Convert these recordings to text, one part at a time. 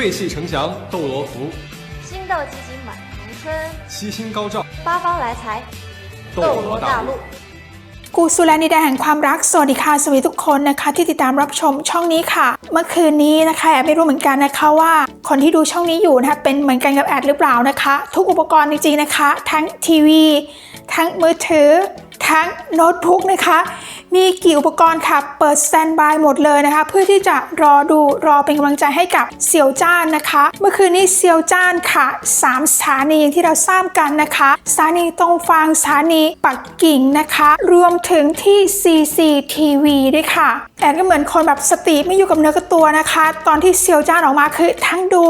瑞气呈祥斗罗符，星斗集锦满堂春，七星高照八方来财，斗罗大陆。กูสุรานิดาแห่งความรักสวัสดีค่ะสวีทุกคนนะคะ ที่ติดตามรับชมช่องนี้ค่ะ เมื่อคืนนี้นะคะแอบไม่รู้เหมือนกันนะคะว่า คนที่ดูช่องนี้อยู่นะคะเป็นเหมือนกันกับแอดหรือเปล่านะคะ ทุกอุปกรณ์จริงๆนะคะ ทั้งทีวี ทั้งมือถือ ทั้งโน้ตบุ๊กนะคะ มีกี่อุปกรณ์ค่ะ เปิดสแตนบายหมดเลยนะคะ เพื่อที่จะรอดูรอเป็นกำลังใจให้กับเซียวจ้านนะคะ เมื่อคืนนี้เซียวจ้านค่ะ 3 สถานีอย่างที่เราทราบกันนะคะ สถานีตรงฟางสถานีปักกิ่งนะคะ รวมถึงที่ CCTV ด้วยค่ะแอนก็เหมือนคนแบบสติไม่อยู่กับเนื้อกับตัวนะคะ ตอนที่เซียวจ้านออกมาคือทั้งดู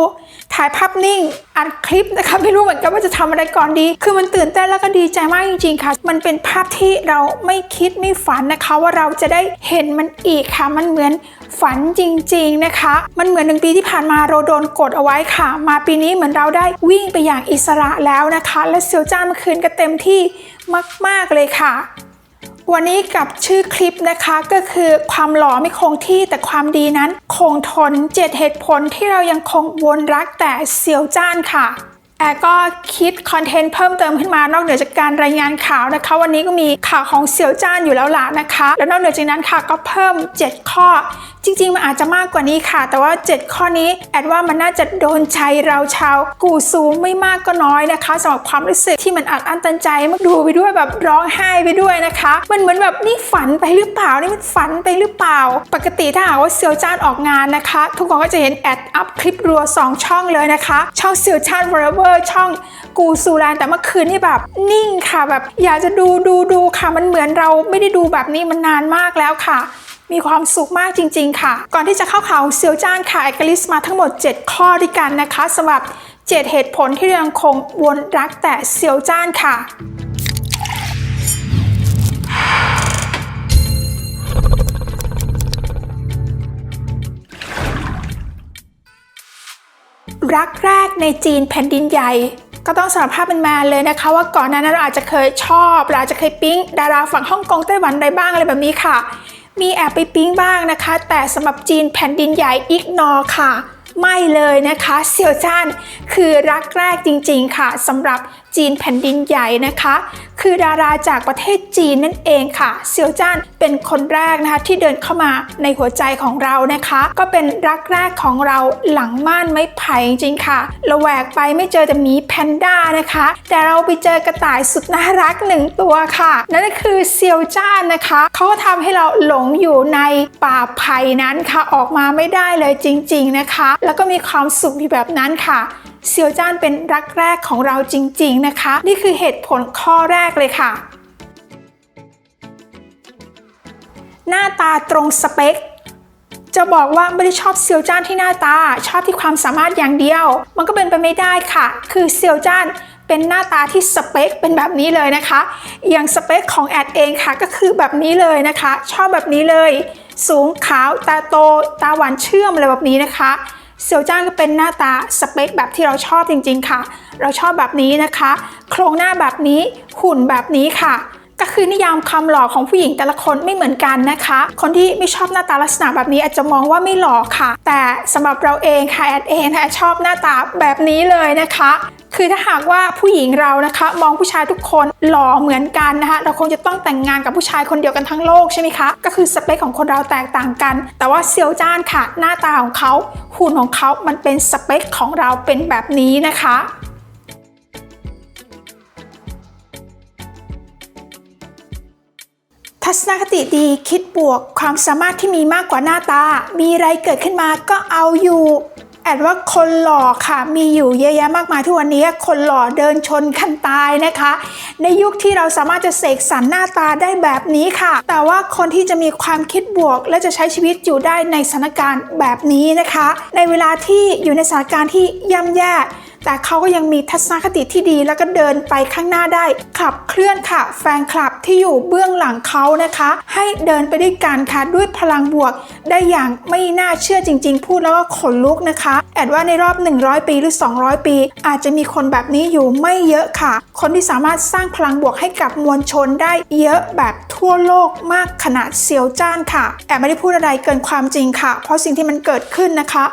ถ่ายภาพนิ่งอัดคลิปนะคะไม่รู้เหมือนกันว่าจะทำอะไรก่อนดี คือมันตื่นเต้นแล้วก็ดีใจมากจริงๆค่ะ มันเป็นภาพที่เราไม่คิดไม่ฝันนะคะว่าเราจะได้เห็นมันอีกค่ะ มันเหมือนฝันจริงๆนะคะ มันเหมือนหนึ่งปีที่ผ่านมาเราโดนกดเอาไว้ค่ะ มาปีนี้เหมือนเราได้วิ่งไปอย่างอิสระแล้วนะคะ และเซียวจ้าเมื่อคืนก็เต็มที่มาก ๆเลยค่ะ วันนี้กับชื่อคลิปนะคะก็คือความหล่อไม่คงที่แต่ความดีนั้น คงทน 7 เหตุผลที่เรายังคงวนรักแต่เสียวจ้านค่ะ แอร์ก็คิดคอนเทนต์เพิ่มเติมขึ้นมานอกเหนือจากการรายงานข่าวนะคะ วันนี้ก็มีข่าวของเซียวจ้านอยู่แล้วล่ะนะคะ แล้วนอกเหนือจากนั้นค่ะก็เพิ่ม 7 ข้อ จริงๆมันอาจจะมากกว่านี้ค่ะ แต่ว่า 7 ข้อนี้แอดว่ามันน่าจะโดนใจเราชาวกูซูไม่มากก็น้อยนะคะสำหรับความรู้สึกที่มันอัดอั้นตันใจมันดูไปด้วยแบบร้องไห้ไปด้วยนะคะ มันเหมือนแบบนี่ฝันไปหรือเปล่านี่มันฝันไปหรือเปล่า ปกติถ้าหากว่าเซียวจ้านออกงานนะคะ ทุกคนก็จะเห็นแอดอัพคลิปรัว 2 ช่องเลยนะคะ ช่องเซียวจ้านเวอร์เอร์ช่องกูซูแลนแต่เมื่อคืนนี่แบบนิ่งค่ะแบบอยากจะดูดูดูค่ะ มันเหมือนเราไม่ได้ดูแบบนี้มันนานมากแล้วค่ะ มีความสุขมากจริง ๆ ค่ะ ก่อนที่จะเข้าข่าวเซียวจ้านค่ะไอกลิสมาทั้งหมด 7 ข้อด้วยกันนะคะสำหรับ 7 เหตุผลที่ยังคงวนรักแต่เซียวจ้านค่ะ รักแรกในจีนแผ่นดินใหญ่ ก็ต้องสารภาพเป็นแมนเลยนะคะ ว่าก่อนหน้านั้นเราอาจจะเคยชอบเราอาจจะเคยปิ๊งดาราฝั่งฮ่องกงไต้หวันใดบ้างอะไรแบบนี้ค่ะ มีแอบไปปิ๊งบ้างนะคะ แต่สำหรับจีนแผ่นดินใหญ่อีกนอค่ะ ไม่เลยนะคะเซียวจ้านคือรักแรกจริง ๆ ค่ะสำหรับ จีนแผ่นดินใหญ่นะคะ คือดาราจากประเทศจีนนั่นเองค่ะเซียวจ้านเป็นคนแรกนะคะที่เดินเข้ามาในหัวใจของเรานะคะ ก็เป็นรักแรกของเราหลังม่านไม้ไผ่จริงค่ะราแวกไปไม่เจอแต่หมีแพนด้านะคะ แต่เราไปเจอกระต่ายสุดน่ารักหนึ่งตัวค่ะ นั่นก็คือเซียวจ้านนะคะเขาก็ทำให้เราหลงอยู่ในป่าไผ่นั้นค่ะออกมาไม่ได้เลยจริง ๆนะคะ แล้วก็มีความสุขอยู่แบบนั้นค่ะ เซียวจ้านเป็นรักแรกของเราจริง ๆ นะคะ นี่คือเหตุผลข้อแรกเลยค่ะ หน้าตาตรงสเปคจะบอกว่าไม่ได้ชอบเซียวจ้านที่หน้าตา ชอบที่ความสามารถอย่างเดียว มันก็เป็นไปไม่ได้ค่ะ คือเซียวจ้านเป็นหน้าตาที่สเปคเป็นแบบนี้เลยนะคะ อย่างสเปคของแอดเองค่ะก็คือแบบนี้เลยนะคะ ชอบแบบนี้เลย สูงขาวตาโตตาหวานเชื่อมอะไรแบบนี้นะคะ เสียวจ้านก็เป็นหน้าตาสเปคแบบที่เราชอบจริงๆค่ะ เราชอบแบบนี้นะคะ โครงหน้าแบบนี้หุ่นแบบนี้ค่ะ ก็คือนิยามความหล่อของผู้หญิงแต่ละคนไม่เหมือนกันนะคะ คนที่ไม่ชอบหน้าตาลักษณะแบบนี้อาจจะมองว่าไม่หล่อค่ะ แต่สำหรับเราเองค่ะแอดเองนะชอบหน้าตาแบบนี้เลยนะคะ คือถ้าหากว่าผู้หญิงเรานะคะ มองผู้ชายทุกคนหล่อเหมือนกันนะคะ เราคงจะต้องแต่งงานกับผู้ชายคนเดียวกันทั้งโลกใช่ไหมคะ ก็คือสเปคของคนเราแตกต่างกัน แต่ว่าเซียวจ้านค่ะ หน้าตาของเขาหุ่นของเขามันเป็นสเปคของเราเป็นแบบนี้นะคะ ทัศนคติดีคิดบวกความสามารถที่มีมากกว่าหน้าตา มีอะไรเกิดขึ้นมาก็เอาอยู่แอดว่าคนหล่อค่ะ มีอยู่เยอะแยะมากมายทุกวันนี้คนหล่อเดินชนคันตายนะคะ ในยุคที่เราสามารถจะเสกสรรหน้าตาได้แบบนี้ค่ะ แต่ว่าคนที่จะมีความคิดบวก และจะใช้ชีวิตอยู่ได้ในสถานการณ์แบบนี้นะคะ ในเวลาที่อยู่ในสถานการณ์ที่ย่ำแย่ แต่เขาก็ยังมีทัศนคติที่ดีแล้วก็เดินไปข้างหน้าได้ ขับเคลื่อนค่ะ แฟนคลับที่อยู่เบื้องหลังเขานะคะ ให้เดินไปด้วยกันค่ะด้วยพลังบวก ได้อย่างไม่น่าเชื่อจริง ๆ พูดแล้วก็ขนลุกนะคะ แอดว่าในรอบ 100 ปีหรือ 200 ปี อาจจะมีคนแบบนี้อยู่ไม่เยอะค่ะ คนที่สามารถสร้างพลังบวกให้กับมวลชนได้เยอะแบบทั่วโลกมากขนาดเซียวจ้านค่ะ แอบไม่ได้พูดอะไรเกินความจริงค่ะ เพราะสิ่งที่มันเกิดขึ้นนะคะ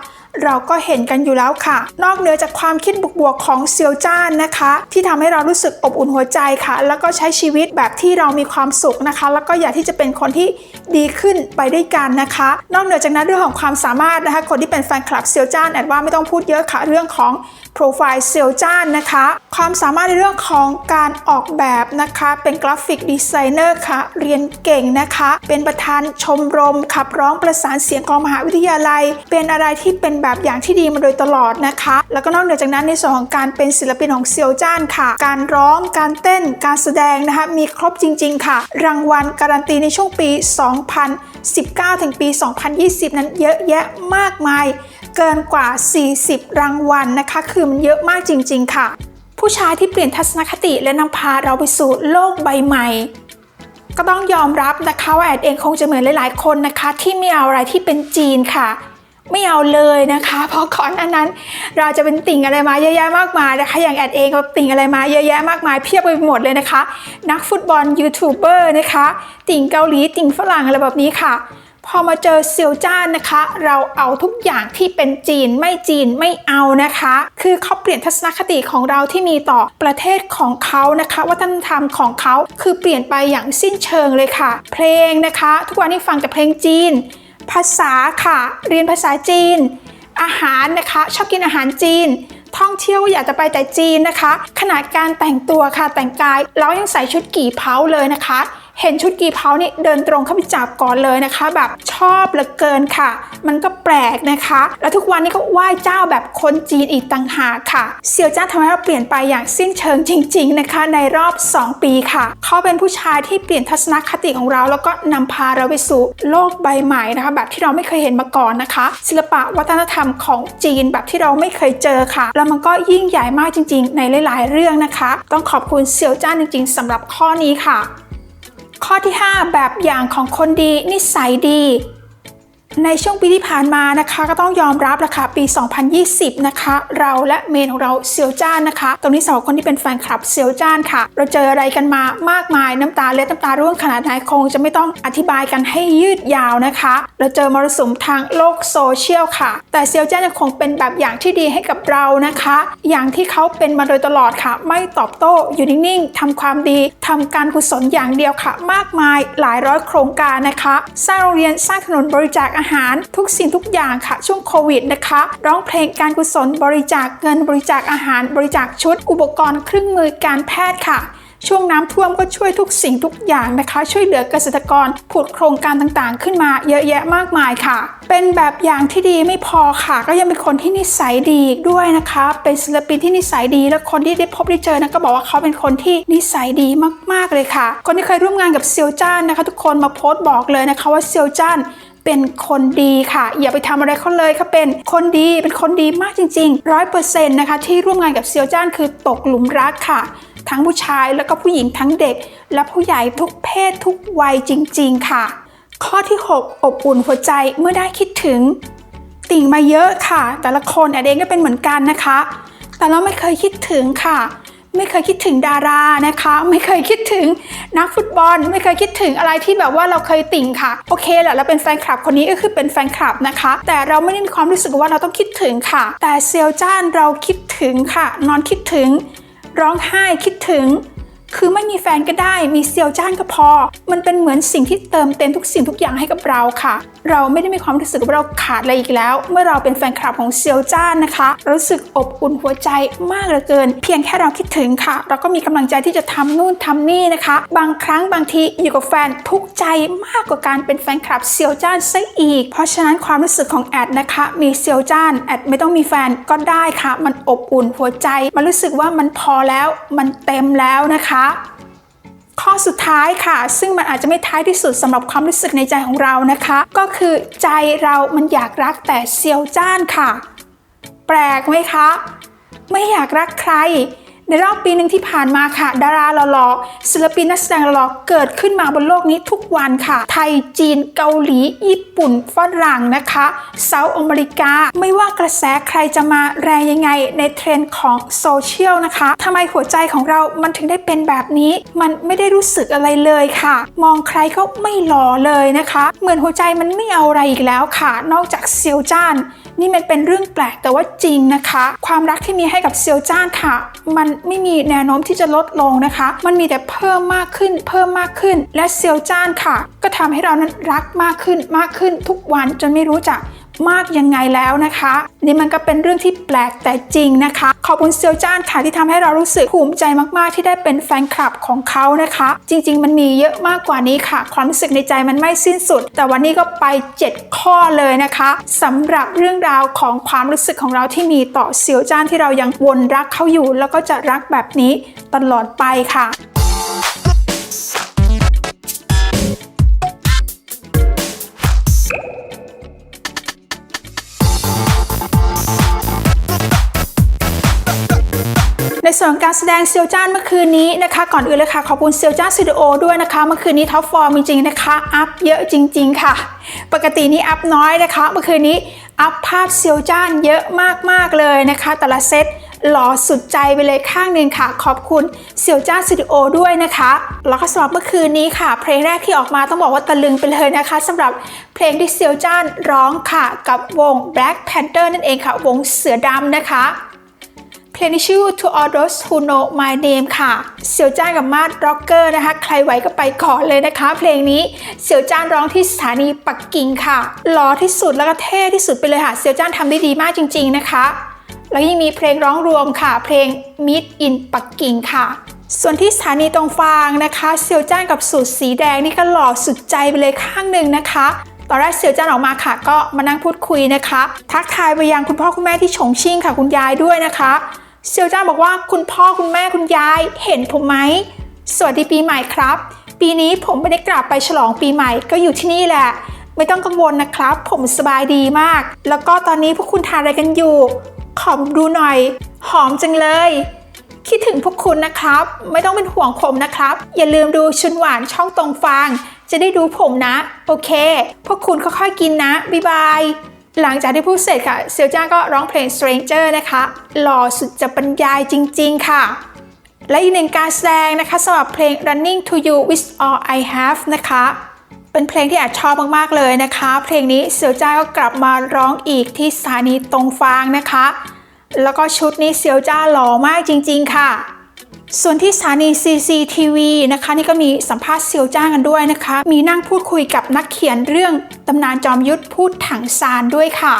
เราก็เห็นกันอยู่แล้วค่ะ นอกเหนือจากความคิดบวกๆของเซียวจ้านนะคะ ที่ทำให้เรารู้สึกอบอุ่นหัวใจค่ะ แล้วก็ใช้ชีวิตแบบที่เรามีความสุขนะคะ แล้วก็อยากที่จะเป็นคนที่ดีขึ้นไปด้วยกันนะคะ นอกเหนือจากนั้นเรื่องของความสามารถนะคะ คนที่เป็นแฟนคลับเซียวจ้านแอดว่าไม่ต้องพูดเยอะค่ะเรื่องของ โปรไฟล์เซียวจ้านนะคะ ความสามารถในเรื่องของการออกแบบนะคะ เป็นกราฟิกดีไซเนอร์ค่ะ เรียนเก่งนะคะ เป็นประธานชมรม ขับร้องประสานเสียงของมหาวิทยาลัย เป็นอะไรที่เป็นแบบอย่างที่ดีมาโดยตลอดนะคะ แล้วก็นอกเหนือจากนั้นในส่วนของการเป็นศิลปินของเซียวจ้านค่ะ การร้อง การเต้น การแสดงนะคะ มีครบจริง ๆ ค่ะ รางวัลการันตีในช่วงปี 2019 ถึงปี 2020 นั้นเยอะแยะมากมาย เกินกว่า 40 รางวัลนะคะ คือมันเยอะมากจริง ๆ ค่ะ ผู้ชายที่เปลี่ยนทัศนคติและนำพาเราไปสู่โลกใบใหม่ ก็ต้องยอมรับนะคะว่าแอดเองคงจะเหมือนหลาย ๆ คนนะคะ ที่ไม่เอาอะไรที่เป็นจีนค่ะไม่เอาเลยนะคะ เพราะก่อนหน้านั้น เราจะเป็นติ่งอะไรมาเยอะแยะมากมายนะคะ อย่างแอดเองก็ติ่งอะไรมาเยอะแยะมากมายเพียบไปหมดเลยนะคะ นักฟุตบอลยูทูบเบอร์นะคะ ติ่งเกาหลีติ่งฝรั่งอะไรแบบนี้ค่ะ พอมาเจอเซียวจ้านนะคะ เราเอาทุกอย่างที่เป็นจีนไม่จีนไม่เอานะคะ คือเขาเปลี่ยนทัศนคติของเราที่มีต่อประเทศของเขานะคะ วัฒนธรรมของเขาคือเปลี่ยนไปอย่างสิ้นเชิงเลยค่ะ เพลงนะคะ ทุกวันนี้ฟังแต่เพลงจีน ภาษาค่ะ เรียนภาษาจีน อาหารนะคะ ชอบกินอาหารจีนท่องเที่ยวอยากจะไปแต่จีนนะคะ ขนาดการแต่งตัวค่ะแต่งกายเรายังใส่ชุดกี่เผาเลยนะคะ เห็นชุดกี่เผานี่เดินตรงเข้าไปจับก่อนเลยนะคะ แบบชอบเหลือเกินค่ะ มันก็แปลกนะคะ แล้วทุกวันนี้ก็ไหว้เจ้าแบบคนจีนอีกต่างหากค่ะเซียวจ้าทำให้เราเปลี่ยนไปอย่างสิ้นเชิงจริง ๆนะคะ ในรอบ 2 ปีค่ะ เขาเป็นผู้ชายที่เปลี่ยนทัศนคติของเรา แล้วก็นำพาเราไปสู่โลกใบใหม่นะคะ แบบที่เราไม่เคยเห็นมาก่อนนะคะ ศิลปะวัฒนธรรมของจีนแบบที่เราไม่เคยเจอค่ะ แล้วมันก็ยิ่งใหญ่มากจริง ๆ ในหลาย ๆ เรื่องนะคะ ต้องขอบคุณเซียวจ้าจริง ๆสำหรับข้อนี้ค่ะ ข้อที่ 5 แบบอย่างของคนดีนิสัยดี ในช่วงปีที่ผ่านมานะคะก็ต้องยอมรับละค่ะปี 2020 นะคะ เราและเมนของเราเซียวจ้านนะคะ ตรงนี้สำหรับคนที่เป็นแฟนคลับเซียวจ้านค่ะ เราเจออะไรกันมามากมายน้ำตาเล็ดน้ำตาร่วงขนาดไหนคงจะไม่ต้องอธิบายกันให้ยืดยาวนะคะ เราเจอมรสุมทางโลกโซเชียลค่ะ แต่เซียวจ้านยังคงเป็นแบบอย่างที่ดีให้กับเรานะคะ อย่างที่เขาเป็นมาโดยตลอดค่ะ ไม่ตอบโต้อยู่นิ่งๆทำความดีทำการกุศลอย่างเดียวค่ะ มากมายหลายร้อยโครงการนะคะ สร้างโรงเรียนสร้างถนนบริจาคอาหารทุกสิ่งทุกอย่างค่ะ ช่วงโควิดนะคะ ร้องเพลงการกุศลบริจาคเงินบริจาคอาหารบริจาคชุด อุปกรณ์เครื่องมือการแพทย์ค่ะช่วงน้ำท่วมก็ช่วยทุกสิ่งทุกอย่างนะคะ ช่วยเหลือเกษตรกรผุดโครงการต่างๆ ขึ้นมาเยอะแยะมากมายค่ะ เป็นแบบอย่างที่ดีไม่พอค่ะ ก็ยังเป็นคนที่นิสัยดีด้วยนะคะ เป็นศิลปินที่นิสัยดีและคนที่ได้พบได้เจอนะก็บอกว่าเขาเป็นคนที่นิสัยดีมากๆเลยค่ะ คนที่เคยร่วมงานกับเซียวจ้านนะคะ ทุกคนมาโพสต์บอกเลยนะคะว่าเซียวจ้าน เป็นคนดีค่ะ อย่าไปทำอะไรเขาเลยเขาเป็นคนดีเป็นคนดีมากจริงๆร้อยเปอร์เซ็นต์นะคะที่ร่วมงานกับเซียวจ้านคือตกหลุมรักค่ะ ทั้งผู้ชายแล้วก็ผู้หญิงทั้งเด็ก และผู้ใหญ่ทุกเพศทุกวัยจริง ๆ ค่ะ ข้อที่ 6 อบอุ่นหัวใจเมื่อได้คิดถึง ติ่งมาเยอะค่ะ แต่ละคนแอดเองก็เป็นเหมือนกันนะคะ แต่เราไม่เคยคิดถึงค่ะ ไม่เคยคิดถึงดารานะคะ ไม่เคยคิดถึงนักฟุตบอล ไม่เคยคิดถึงอะไรที่แบบว่าเราเคยติ่งค่ะ โอเคแหละเราเป็นแฟนคลับคนนี้ก็คือเป็นแฟนคลับนะคะ แต่เราไม่ได้มีความรู้สึกว่าเราต้องคิดถึงค่ะ แต่เซียวจ้านเราคิดถึงค่ะ นอนคิดถึง ร้องไห้คิดถึง คือไม่มีแฟนก็ได้มีเซียวจ้านก็พอ มันเป็นเหมือนสิ่งที่เติมเต็มทุกสิ่งทุกอย่างให้กับเราค่ะ เราไม่ได้มีความรู้สึกว่าเราขาดอะไรอีกแล้ว เมื่อเราเป็นแฟนคลับของเซียวจ้านนะคะ รู้สึกอบอุ่นหัวใจมากเหลือเกิน เพียงแค่เราคิดถึงค่ะ เราก็มีกำลังใจที่จะทำนู่นทำนี่นะคะ บางครั้งบางทีอยู่กับแฟนทุกใจมากกว่าการเป็นแฟนคลับเซียวจ้านซะอีก เพราะฉะนั้นความรู้สึกของแอดนะคะ มีเซียวจ้านแอดไม่ต้องมีแฟนก็ได้ค่ะ มันอบอุ่นหัวใจ มันรู้สึกว่ามันพอแล้วมันเต็มแล้วนะคะข้อสุดท้ายค่ะ ซึ่งมันอาจจะไม่ท้ายที่สุดสำหรับความรู้สึกในใจของเรานะคะ ก็คือใจเรามันอยากรักแต่เซียวจ้านค่ะ แปลกไหมคะ ไม่อยากรักใคร ในรอบปีหนึ่งที่ผ่านมาค่ะ ดาราหล่อๆศิลปินนักแสดงหล่อๆเกิดขึ้นมาบนโลกนี้ทุกวันค่ะ ไทยจีนเกาหลี ญี่ปุ่นฝรั่งนะคะเซาท์อเมริกา ไม่ว่ากระแสใครจะมาแรงยังไงในเทรนด์ของโซเชียลนะคะทำไมหัวใจของเรามันถึงได้เป็นแบบนี้ มันไม่ได้รู้สึกอะไรเลยค่ะ มองใครก็ไม่หล่อเลยนะคะ เหมือนหัวใจมันไม่เอาอะไรอีกแล้วค่ะ นอกจากเซียวจ้าน นี่มันเป็นเรื่องแปลกแต่ว่าจริงนะคะ ความรักที่มีให้กับเซียวจ้านค่ะ มันไม่มีแนวโน้มที่จะลดลงนะคะ มันมีแต่เพิ่มมากขึ้น เพิ่มมากขึ้น และเซียวจ้านค่ะ ก็ทำให้เรานั้นรักมากขึ้นมากขึ้นทุกวันจนไม่รู้จัก มากยังไงแล้วนะคะ นี่มันก็เป็นเรื่องที่แปลกแต่จริงนะคะ ขอบคุณเซียวจ้านค่ะที่ทำให้เรารู้สึกภูมิใจมากๆ ที่ได้เป็นแฟนคลับของเขานะคะ จริง ๆ มันมีเยอะมากกว่านี้ค่ะ ความรู้สึกในใจมันไม่สิ้นสุด แต่วันนี้ก็ไป 7 ข้อเลยนะคะสำหรับเรื่องราวของความรู้สึกของเราที่มีต่อเซียวจ้านที่เรายังวนรักเขาอยู่ แล้วก็จะรักแบบนี้ตลอดไปค่ะ ในส่วนการแสดงเซียวจ้านเมื่อคืนนี้นะคะ ก่อนอื่นเลยค่ะขอบคุณเซียวจ้านสตูดิโอด้วยนะคะ เมื่อคืนนี้ท็อปฟอร์มจริงๆนะคะ อัพเยอะจริง ๆ ค่ะ ปกตินี้อัพน้อยนะคะ เมื่อคืนนี้อัพภาพเซียวจ้านเยอะมากๆเลยนะคะ แต่ละเซตหล่อสุดใจไปเลยข้างหนึ่งค่ะ ขอบคุณเซียวจ้านสตูดิโอด้วยนะคะ แล้วก็สำหรับเมื่อคืนนี้ค่ะ เพลงแรกที่ออกมาต้องบอกว่าตะลึงไปเลยนะคะสำหรับเพลงที่เซียวจ้านร้องค่ะ กับวง Black Panther นั่นเองค่ะ วงเสือดำนะคะ เพลงที่ชื่อ To All Those Who Know My Name ค่ะ เสี่ยวจ้านกับมาดร็อกเกอร์นะคะ ใครไหวก็ไปก่อนเลยนะคะ เพลงนี้เสี่ยวจ้านร้องที่สถานีปักกิ่งค่ะ หล่อที่สุดแล้วก็เท่ที่สุดไปเลยค่ะ เสี่ยวจ้านทำได้ดีมากจริง ๆ นะคะ แล้วยังมีเพลงร้องรวมค่ะ เพลง Meet in ปักกิ่งค่ะส่วนที่สถานีตรงฟางนะคะเสี่ยวจ้านกับสูตรสีแดงนี่ก็หล่อสุดใจไปเลยข้างหนึ่งนะคะ ตอนแรกเสี่ยวจ้านออกมาค่ะ ก็มานั่งพูดคุยนะคะ ทักทายไปยังคุณพ่อคุณแม่ที่ฉงชิ่งค่ะคุณยายด้วยนะคะ เซียวจ้าบอกว่าคุณพ่อคุณแม่คุณยายเห็นผมไหม สวัสดีปีใหม่ครับ ปีนี้ผมไม่ได้กลับไปฉลองปีใหม่ก็อยู่ที่นี่แหละ ไม่ต้องกังวลนะครับ ผมสบายดีมาก แล้วก็ตอนนี้พวกคุณทานอะไรกันอยู่ ขอดูหน่อย หอมจังเลย คิดถึงพวกคุณนะครับ ไม่ต้องเป็นห่วงผมนะครับ อย่าลืมดูชุนหวานช่องตรงฟางจะได้ดูผมนะ โอเค พวกคุณค่อยๆกินนะบ๊ายบาย หลังจากที่พูดเสร็จค่ะเซียวจ้าก็ร้องเพลง Stranger นะคะ หล่อสุดจะบรรยายจริง ๆ ค่ะ และอีกหนึ่งการแสดงนะคะสำหรับเพลง Running to You with All I Have นะคะ เป็นเพลงที่แอบชอบมากๆเลยนะคะ เพลงนี้เซียวจ้าก็กลับมาร้องอีกที่สถานีตรงฟางนะคะ แล้วก็ชุดนี้เซียวจ้าหล่อมากจริง ๆ ค่ะ ส่วนที่สถานี CCTV นะคะนี่ก็มีสัมภาษณ์เซียวจ้างกันด้วยนะคะ มีนั่งพูดคุยกับนักเขียนเรื่องตำนานจอมยุทธพูดถังซานด้วยค่ะ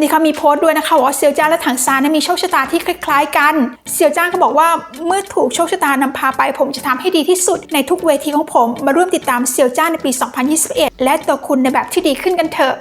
นี่เขามีโพสต์ด้วยนะคะว่าเซียวจ้างและถังซานมีโชคชะตาที่คล้ายๆกัน เซียวจ้างก็บอกว่าเมื่อถูกโชคชะตานำพาไปผมจะทำให้ดีที่สุดในทุกเวทีของผม มาร่วมติดตามเซียวจ้างในปี 2021 และตัวคุณในแบบที่ดีขึ้นกันเถอะ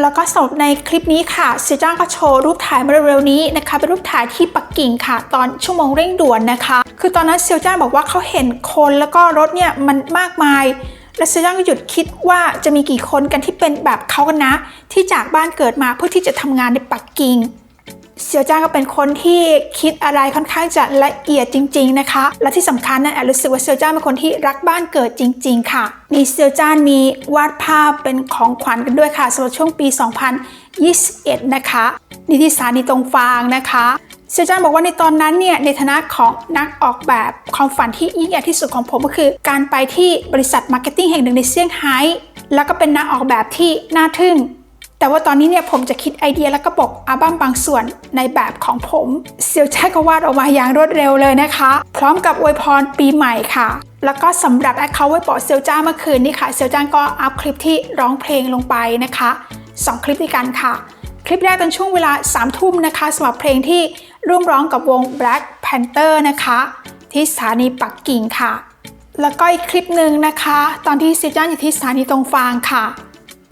แล้วก็สำหรับในคลิปนี้ค่ะเซียจ้างก็โชว์รูปถ่ายมาเร็วๆนี้นะคะเป็นรูปถ่ายที่ปักกิ่งค่ะ ตอนชั่วโมงเร่งด่วนนะคะ คือตอนนั้นเซียวจ้างบอกว่าเขาเห็นคนแล้วก็รถเนี่ยมันมากมายและเซียวจ้างก็หยุดคิดว่าจะมีกี่คนกันที่เป็นแบบเขากันนะ ที่จากบ้านเกิดมาเพื่อที่จะทำงานในปักกิ่ง เซียวจ้างก็เป็นคนที่คิดอะไรค่อนข้างจะละเอียดจริง ๆนะคะ และที่สำคัญนั้นแอบรู้สึกว่าเซียวจ้างเป็นคนที่รักบ้านเกิดจริง ๆ ค่ะ มีเซียวจ้างมีวาดภาพเป็นของขวัญกันด้วยค่ะสำหรับช่วงปี 2021 นะคะนิติสถานีตรงฟางนะคะเซียวจ้างบอกว่าในตอนนั้นเนี่ยในฐานะของนักออกแบบความฝันที่ยิ่งใหญ่ที่สุดของผมก็คือ การไปที่บริษัทมาร์เก็ตติ้งแห่งหนึ่งในเซี่ยงไฮ้แล้วก็เป็นนักออกแบบที่น่าทึ่ง แต่ว่าตอนนี้เนี่ยผมจะคิดไอเดียแล้วก็บอกอัลบั้มบางส่วนในแบบของผมเซียวจ้าก็วาดออกมาอย่างรวดเร็วเลยนะคะ พร้อมกับอวยพรปีใหม่ค่ะ แล้วก็สำหรับแอคเคาท์ไว้ปอเซียวจ้าเมื่อคืนนี้ค่ะเซียวจ้าก็อัพคลิปที่ร้องเพลงลงไปนะคะสองคลิปด้วยกันค่ะ คลิปแรกเป็นช่วงเวลา3ามทุ่มนะคะสำหรับเพลงที่ร่วมร้องกับวง Black Panther นะคะ ที่สถานีปักกิ่งค่ะ แล้วก็อีกคลิปหนึ่งนะคะ ตอนที่เซียวจ้าอยู่ที่สถานีตรงฟางค่ะ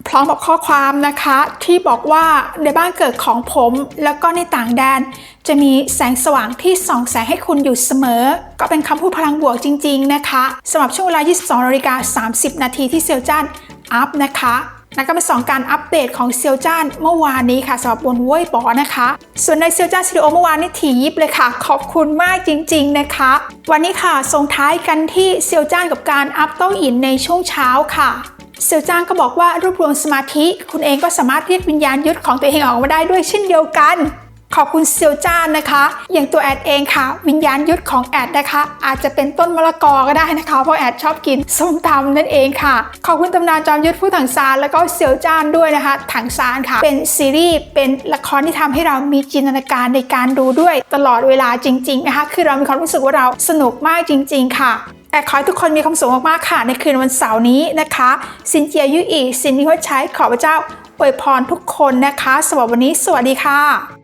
พร้อมกับข้อความนะคะที่บอกว่าในบ้านเกิดของผมแล้วก็ในต่างแดน จะมีแสงสว่างที่ส่องแสงให้คุณอยู่เสมอ ก็เป็นคำพูดพลังบวกจริง ๆ นะคะสำหรับช่วงเวลา 22นาฬิกา30 นาทีที่เซียวจ้านอัพนะคะนั่นก็เป็นสองการอัปเดตของเซียวจ้านเมื่อวานนี้ค่ะสำหรับบนเว่ยปอนะคะ ส่วนในเซียวจ้านสตูดิโอเมื่อวานนี้ถี่ยิบเลยค่ะ ขอบคุณมากจริง ๆนะคะ วันนี้ค่ะส่งท้ายกันที่เซียวจ้านกับการอัพโต้อินในช่วงเช้าค่ะ เซียวจ้างก็บอกว่ารวบรวมสมาธิ คุณเองก็สามารถเรียกวิญญาณยุทธของตัวเองออกมาได้ด้วยเช่นเดียวกัน ขอบคุณเซียวจ้านนะคะ อย่างตัวแอดเองค่ะ วิญญาณยุทธของแอดนะคะ อาจจะเป็นต้นมะละกอก็ได้นะคะ เพราะแอดชอบกินส้มตำนั่นเองค่ะ ขอบคุณตำนานจอมยุทธผู้ถังซานแล้วก็เซียวจ้านด้วยนะคะ ถังซานค่ะ เป็นซีรีส์เป็นละครที่ทำให้เรามีจินตนาการในการดูด้วยตลอดเวลาจริง ๆนะคะ คือเรามีความรู้สึกว่าเราสนุกมากจริง ๆ ค่ะ แต่ขอให้ทุกคนมีความสุขมากๆค่ะ ในคืนวันเสาร์นี้นะคะ สินเจียยุอีสินนิหัวใช้ขอพระเจ้าอวยพรทุกคนนะคะสำหรับวันนี้สวัสดีค่ะ